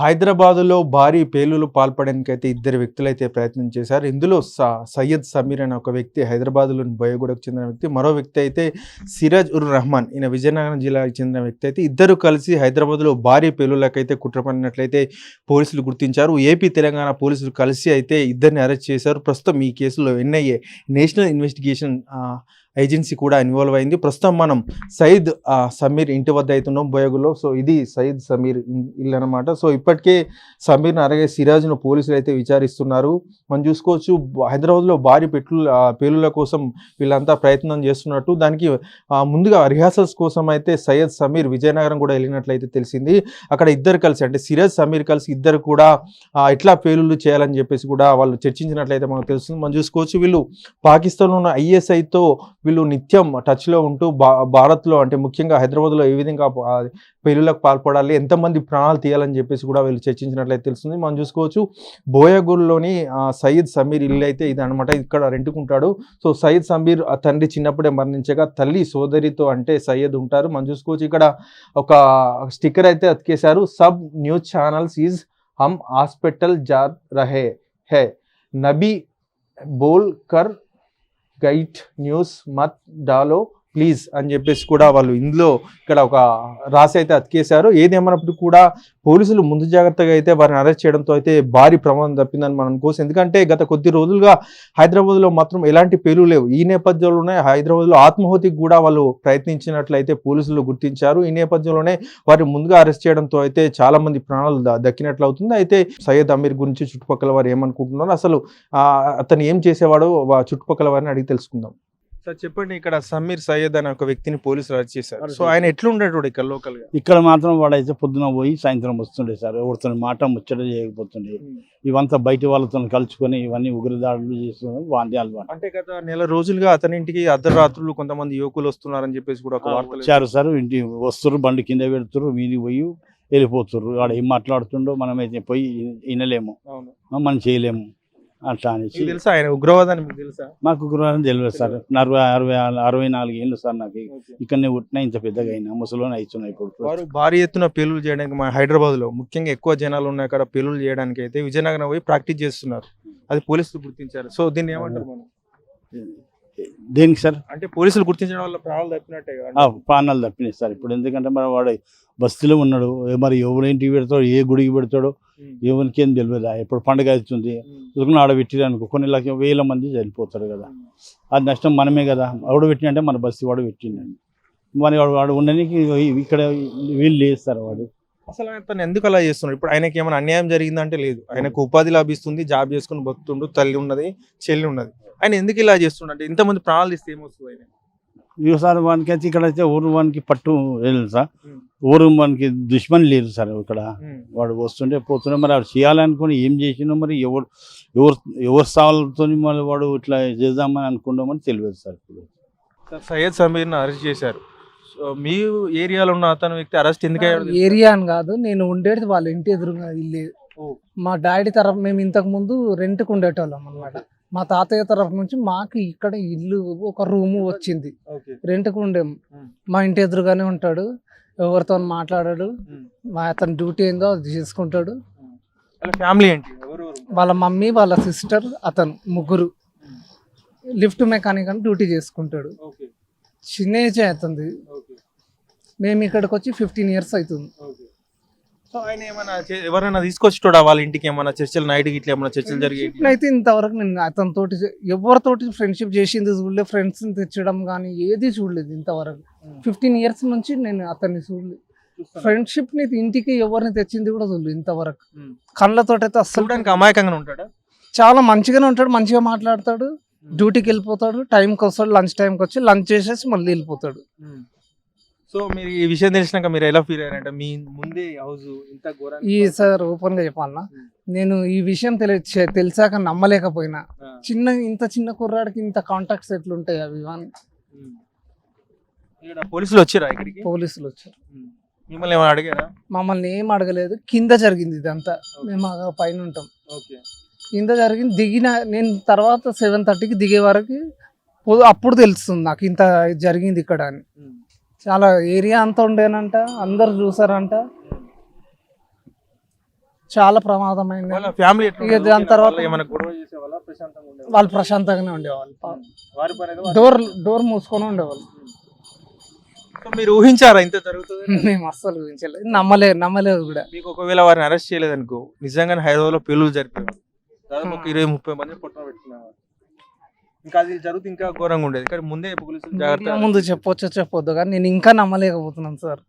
హైదరాబాదులో భారీ పేలులు పాల్పడడానికైతే ఇద్దరు వ్యక్తులు అయితే ప్రయత్నం చేశారు. ఇందులో స- సయ్యద్ సమీర్ అనే ఒక వ్యక్తి హైదరాబాద్లోని బోయగూడకు చెందిన వ్యక్తి మరో వ్యక్తి అయితే సిరాజ్ ఉర్ రహమాన్. ఈయన విజయనగరం జిల్లాకు చెందిన వ్యక్తి అయితే ఇద్దరు కలిసి హైదరాబాద్లో భారీ పేలులకైతే కుట్రపడినట్లయితే పోలీసులు గుర్తించారు. ఏపీ తెలంగాణ పోలీసులు కలిసి అయితే ఇద్దరిని అరెస్ట్ చేశారు. ప్రస్తుతం ఈ కేసులో ఎన్ఐఏ నేషనల్ ఇన్వెస్టిగేషన్ ఏజెన్సీ కూడా ఇన్వాల్వ్ అయింది. ప్రస్తుతం మనం సయీద్ సమీర్ ఇంటి వద్ద అవుతున్నాం బోయగులో. సో ఇది సయీద్ సమీర్ ఇల్లు అనమాట సో ఇప్పటికే సమీర్ను అలాగే సిరాజ్ను పోలీసులు అయితే విచారిస్తున్నారు. మనం చూసుకోవచ్చు హైదరాబాద్లో భారీ పెట్లు పేలుల కోసం వీళ్ళంతా ప్రయత్నం చేస్తున్నట్టు. దానికి ముందుగా రిహార్సల్స్ కోసం అయితే సయ్యద్ సమీర్ విజయనగరం కూడా వెళ్ళినట్లయితే తెలిసింది. అక్కడ ఇద్దరు కలిసి అంటే సిరాజ్ సమీర్ కలిసి ఇద్దరు కూడా ఎట్లా పేలుళ్ళు చేయాలని చెప్పేసి కూడా వాళ్ళు చర్చించినట్లయితే మనకు తెలుస్తుంది. మనం చూసుకోవచ్చు వీళ్ళు పాకిస్తాన్లో ఉన్న ఐఎస్ఐతో వీళ్ళు నిత్యం టచ్లో ఉంటూ భా భారత్లో అంటే ముఖ్యంగా హైదరాబాద్లో ఏ విధంగా ఆ, పేలులకు పాల్పడాలి ఎంతమంది ప్రాణాలు తీయాలని చెప్పేసి కూడా వీళ్ళు చర్చించినట్లయితే తెలుస్తుంది. మనం చూసుకోవచ్చు బోయగూరులోని సయ్యద్ సయీద్ సమీర్ ఇల్లు అయితే ఇది అనమాట ఇక్కడ రెంటుకుంటాడు. సో సయీద్ సమీర్ ఆ తండ్రి చిన్నప్పుడే మరణించగా తల్లి సోదరితో అంటే సయ్యద్ ఉంటారు. మనం చూసుకోవచ్చు ఇక్కడ ఒక స్టిక్కర్ అయితే అతికేశారు. సబ్ న్యూస్ ఛానల్స్ ఈజ్ హమ్ హాస్పిటల్ జార్ రహే హే. నబీ బోల్ కర్ गाइड न्यूज़ मत डालो ప్లీజ్ అని చెప్పేసి కూడా వాళ్ళు ఇందులో ఇక్కడ ఒక రాసి అయితే అతికేశారు. ఏదేమన్నప్పుడు కూడా పోలీసులు ముందు జాగ్రత్తగా అయితే వారిని అరెస్ట్ చేయడంతో అయితే భారీ ప్రమాదం తప్పిందని మనం అనుకోవచ్చు ఎందుకంటే గత కొద్ది రోజులుగా హైదరాబాద్లో మాత్రం ఎలాంటి పేలు లేవు. ఈ నేపథ్యంలోనే హైదరాబాద్లో ఆత్మాహుతికి కూడా వాళ్ళు ప్రయత్నించినట్లయితే పోలీసులు గుర్తించారు. ఈ నేపథ్యంలోనే వారిని ముందుగా అరెస్ట్ చేయడంతో అయితే చాలా మంది ప్రాణాలు దక్కినట్లు అవుతుంది అయితే సయ్యద్ అమీర్ గురించి చుట్టుపక్కల వారు ఏమనుకుంటున్నారు అసలు అతను ఏం చేసేవాడో వా- చుట్టుపక్కల వారిని అడిగి తెలుసుకుందాం. సార్ చెప్పండి ఇక్కడ సమీర్ సయ్యద్ అనే ఒక వ్యక్తిని పోలీసులు అరెస్ట్ చేశారు. సో ఆయన ఎట్లుండేటోడు ఇక్కడ లోకల్గా ఇక్కడ మాత్రం వాడైతే పొద్దున పోయి సాయంత్రం వస్తుండే సార్. ఎవరితో మాట ముచ్చట చేయకపోతుండే. ఇవంతా బయట వాళ్ళతో కలుసుకొని ఇవన్నీ ఉగ్రదాడులు చేస్తున్నారు వాంటి అలవాటు. అంటే గత నెల రోజులుగా అతని ఇంటికి అర్ధరాత్రులు కొంతమంది యువకులు వస్తున్నారని చెప్పేసి కూడా ఒక వార్తలు వచ్చారు సార్ ఇంటి వస్తురు బండి కింద పెడుతురు వీధి పోయి వెళ్ళిపోతుర్రు. వాడు ఏం మాట్లాడుతుండో మనమైతే పోయి వినలేము. మనం చేయలేము. అట్లా అనేసి. తెలుసా ఆయన ఉగ్రవాదాన్ని మీకు తెలుసా? మాకు గురువారం తెలియదు సార్. అరవై అరవై అరవై నాలుగు ఏళ్ళు సార్ నాకు. ఇక్కడనే పుట్టినా ఇంత పెద్దగా అయినా. ముసలోని అవుతున్నా ఇప్పుడు. వారు భారీ ఎత్తున పేలులు చేయడానికి మా హైదరాబాద్లో ముఖ్యంగా ఎక్కువ జనాలు ఉన్నాయి అక్కడ పేలులు చేయడానికి అయితే విజయనగరం పోయి ప్రాక్టీస్ చేస్తున్నారు. అది పోలీసులు గుర్తించారు. సో దీన్ని ఏమంటారు మనం? దేనికి సార్? అంటే పోలీసులు గుర్తించడం వల్ల ప్రాణాలు తప్పినట్టే ప్రాణాలు తప్పినాయి సార్. ఇప్పుడు ఎందుకంటే మరి వాడు బస్తీలో ఉన్నాడు. మరి ఎవరింటికి పెడతాడో ఏ గుడికి పెడతాడో ఎవరికి ఏం తెలియదు ఎప్పుడు పండుగ అవుతుంది. చూసుకుని ఆడ పెట్టిరు అనుకో కొన్ని లక్ష వేల మంది చనిపోతారు కదా. అది నష్టం మనమే కదా. ఆవిడ పెట్టినంటే మన బస్తీ వాడు పెట్టిండండి మరి వాడు వాడు ఉండడానికి ఇక్కడ వీళ్ళు లేస్తారు వాడు. అసలు ఆయన తను ఎందుకు అలా చేస్తున్నాడు? ఇప్పుడు ఆయనకి ఏమైనా అన్యాయం జరిగిందంటే లేదు. ఆయనకు ఉపాధి లభిస్తుంది జాబ్ చేసుకుని బతుకుతుండు తల్లి ఉన్నది చెల్లి ఉన్నది. ఆయన ఎందుకు ఇలా చేస్తుండ అంటే ఇంతమంది ప్రాణాలు తీస్తే ఏమొస్తుంది ఆయన ఈసారి వానికి అయితే ఇక్కడ అయితే ఊరు వానికి పట్టు లేదు సార్. ఊరు వానికి దుష్మని లేరు సార్ ఇక్కడ. వాడు వస్తుంటే పోతుండే మరి వాడు చేయాలనుకుని ఏం చేసినో మరి ఎవరు ఎవరు ఎవరు స్థానాలతో మరి వాడు ఇట్లా చేద్దామని అనుకున్నామని తెలియదు సార్ ఇప్పుడు. సార్ సయ్యద్ సమీర్ని అరెస్ట్ చేశారు. సో మీ ఏరియాలో ఉన్న అతను వ్యక్తి అరెస్ట్ ఎందుకు? ఏరియా అని కాదు నేను ఉండేది వాళ్ళ ఇంటి ఎదురుగా ఇల్లు. మా డాడీ తరఫు మేము ఇంతకు ముందు రెంట్కి ఉండేటోళ్ళం అనమాట మా తాతయ్య తరఫు నుంచి మాకు ఇక్కడ ఇల్లు ఒక రూము వచ్చింది. రెంట్కి ఉండేము ఉమ్. మా ఇంటి ఎదురుగానే ఉంటాడు. ఎవరితో మాట్లాడాడు. మా అతని డ్యూటీ ఏందో అది చేసుకుంటాడు. వాళ్ళ ఫ్యామిలీ ఏంటి? వాళ్ళ మమ్మీ వాళ్ళ సిస్టర్ అతను ముగ్గురు. లిఫ్ట్ మెకానిక్ అని డ్యూటీ చేసుకుంటాడు. చిన్న ఏజ్ అవుతుంది మేము ఇక్కడికి వచ్చి ఫిఫ్టీన్ ఇయర్స్ అవుతుంది. సో ఆయన ఏమైనా ఎవరైనా తీసుకొచ్చేటోడా వాళ్ళ ఇంటికి ఏమైనా చర్చలు నైట్ ఇట్లా ఏమైనా చర్చలు ఫ్రెండ్షిప్ అయితే ఇంతవరకు నేను అతనితోటి ఎవరితోటి ఫ్రెండ్షిప్ చేసింది చూడలేదు ఫ్రెండ్స్ తెచ్చడం కానీ ఏది చూడలేదు ఇంతవరకు. ఫిఫ్టీన్ ఇయర్స్ నుంచి నేను అతన్ని చూడలేదు ఫ్రెండ్షిప్ని ఇంటికి ఎవరిని తెచ్చింది కూడా చూడలేదు ఇంతవరకు. ఉమ్. కళ్ళతోటి అయితే అస్సలు చూడడానికి అమాయకంగా ఉంటాడా? చాలా మంచిగానే ఉంటాడు మంచిగా మాట్లాడతాడు. డ్యూటీకి వెళ్ళిపోతాడు టైంకి వస్తాడు లంచ్ టైంకి వచ్చి లంచ్ చేసేసి మళ్ళీ వెళ్ళిపోతాడు. సో మీరు ఈ విషయం తెలిసినాక మీరు ఎలా ఫీల్ అయ్యారంటే మీ ముందే హౌస్ ఇంత ఈ సార్ ఓపెన్గా చెప్పాలన్నా నేను ఈ విషయం తెలి తెలిసాక నమ్మలేకపోయినా. చిన్న ఇంత చిన్న కుర్రాడికి ఇంత కాంటాక్ట్స్ ఎట్లుంటాయి అవి? ఇవన్నీ ఉమ్. ఇక్కడ పోలీసులు వచ్చిరా ఇక్కడికి? పోలీసులు వచ్చారు. ఉమ్. మిమ్మల్ని ఏమైనా అడిగారా? మమ్మల్ని ఏం అడగలేదు. కింద జరిగింది ఇదంతా. మేము ఆ పైన ఉంటాం. ఓకే కింద జరిగింది. దిగిన నేను తర్వాత సెవెన్ థర్టీకి దిగే వరకు అప్పుడు తెలుస్తుంది నాకు ఇంత జరిగింది ఇక్కడ అని. చాలా ఏరియా అంతా ఉండేనంట అందరు చూసారంట. చాలా ప్రమాదమైంది. వాళ్ళ ఫ్యామిలీ ఎట్లా ఇక ఉండేది? దాని తర్వాత- వాళ్ళు ప్రశాంతంగానే ఉండేవాళ్ళు. డోర్ డోర్ మూసుకొని ఉండేవాళ్ళు. మీరు ఊహించారా ఇంత జరుగుతుంది? మేము అస్సలు ఊహించలేదు. నమ్మలేదు నమ్మలేదు కూడా. మీకు ఒకవేళ వారిని అరెస్ట్ చేయలేదు అనుకో నిజంగానే హైదరాబాద్లో పెళ్ళి జరిపేవారు దాదాపు ఒక ఇరవై ముప్పై మంది పొట్టన పెట్టుకునేవారు. ఇంకా అది జరిగితే ఇంకా ఘోరంగా ఉండేది. కానీ ముందే పోలీసులు జాగ్రత్త ముందు చెప్పొచ్చో చెప్పొద్దు. కానీ నేను ఇంకా నమ్మలేకపోతున్నాను సార్.